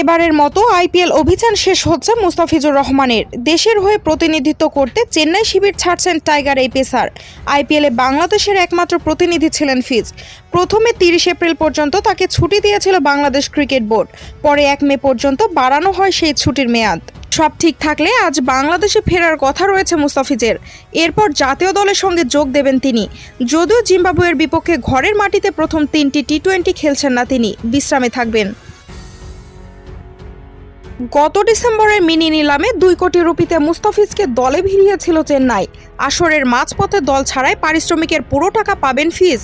এবারের মতো আইপিএল অভিযান শেষ হচ্ছে মুস্তাফিজুর রহমানের। দেশের হয়ে প্রতিনিধিত্ব করতে চেন্নাই শিবির ছাড়ছেন টাইগার এই পেসার আইপিএলে বাংলাদেশের একমাত্র প্রতিনিধি ছিলেন ফিজ। প্রথমে তিরিশ এপ্রিল পর্যন্ত তাকে ছুটি দিয়েছিল বাংলাদেশ ক্রিকেট বোর্ড। পরে এক মে পর্যন্ত বাড়ানো হয় সেই ছুটির মেয়াদ। সব ঠিক থাকলে আজ বাংলাদেশে ফেরার কথা রয়েছে মুস্তাফিজের। এরপর জাতীয় দলের সঙ্গে যোগ দেবেন তিনি। যদিও জিম্বাবুয়ের বিপক্ষে ঘরের মাটিতে প্রথম তিনটি টি টোয়েন্টি খেলছেন না তিনি, বিশ্রামে থাকবেন। গত ডিসেম্বরের মিনি নিলামে দুই কোটি রুপিতে মুস্তাফিজকে দলে ভিড়িয়েছিল চেন্নাই। আসরের মাঝপথে দল ছাড়াই পারিশ্রমিকের পুরো টাকা পাবেন ফিজ।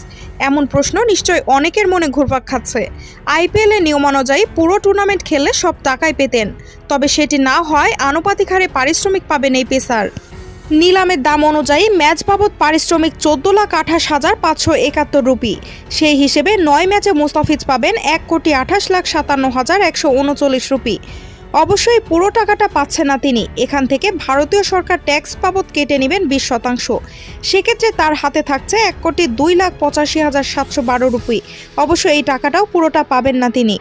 এমন প্রশ্ন নিশ্চয় অনেকের মনে ঘুরপাক খাচ্ছে। আইপিএলে নিয়ম অনুযায়ী পুরো টুর্নামেন্ট খেললে সব টাকাই পেতেন। তবে সেটি না হয় আনুপাতিক হারে পারিশ্রমিক পাবেন এই পেসার। নিলামের দাম অনুযায়ী ম্যাচ বাবদ পারিশ্রমিক চোদ্দ লাখ আঠাশ হাজার পাঁচশো একাত্তর রুপি। সেই হিসেবে নয় ম্যাচে মুস্তাফিজ পাবেন এক কোটি আঠাশ লাখ সাতান্ন হাজার একশো উনচল্লিশ রুপি। অবশ্যই পুরো টাকাটা পাচ্ছে না তিনি। এখান থেকে ভারতীয় সরকার ট্যাক্স বাবদ কেটে নেবেন বিশ শতাংশ। সেক্ষেত্রে তার হাতে থাকছে এক কোটি দুই লাখ পঁচাশি হাজার সাতশো বারো রুপি। অবশ্য এই টাকাটাও পুরোটা পাবেন না তিনি।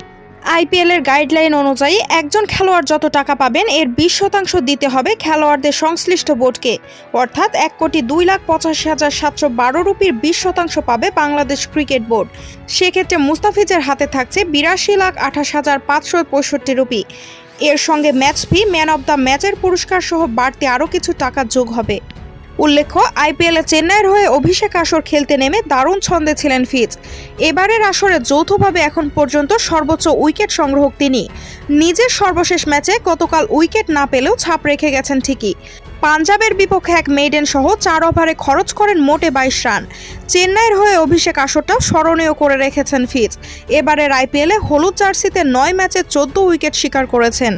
আইপিএল এর গাইডলাইন অনুযায়ী একজন খেলোয়াড় যত টাকা পাবেন, এর বিশ শতাংশ দিতে হবে খেলোয়াড়দের সংশ্লিষ্ট বোর্ডকে। অর্থাৎ এক কোটি দুই লাখ পঁচাশি হাজার সাতশো বারো রুপির বিশ শতাংশ পাবে বাংলাদেশ ক্রিকেট বোর্ড। সেক্ষেত্রে মুস্তাফিজের হাতে থাকছে বিরাশি লাখ আঠাশ হাজার পাঁচশো পঁয়ষট্টি রুপি। এর সঙ্গে match fee man of the ম্যাচের পুরস্কার সহ বাড়তি আরও কিছু টাকা যোগ হবে। উল্লেখ্য, আইপিএলে চেন্নাইয়ের হয়ে অভিষেক আসর খেলতে নেমে দারুণ ছন্দে ছিলেন ফিজ। এবারের আসরে যৌথভাবে এখন পর্যন্ত সর্বোচ্চ উইকেট সংগ্রহক তিনি। নিজের সর্বশেষ ম্যাচে গতকাল উইকেট না পেলেও ছাপ রেখে গেছেন ঠিকই। পাঞ্জাবের বিপক্ষে এক মেইডেন সহ চার ওভারে খরচ করেন মোটে বাইশ রান। চেন্নাইয়ের হয়ে অভিষেক আসরটাও স্মরণীয় করে রেখেছেন ফিজ। এবারের আইপিএলে হলুদ জার্সিতে নয় ম্যাচে চোদ্দ উইকেট শিকার করেছেন।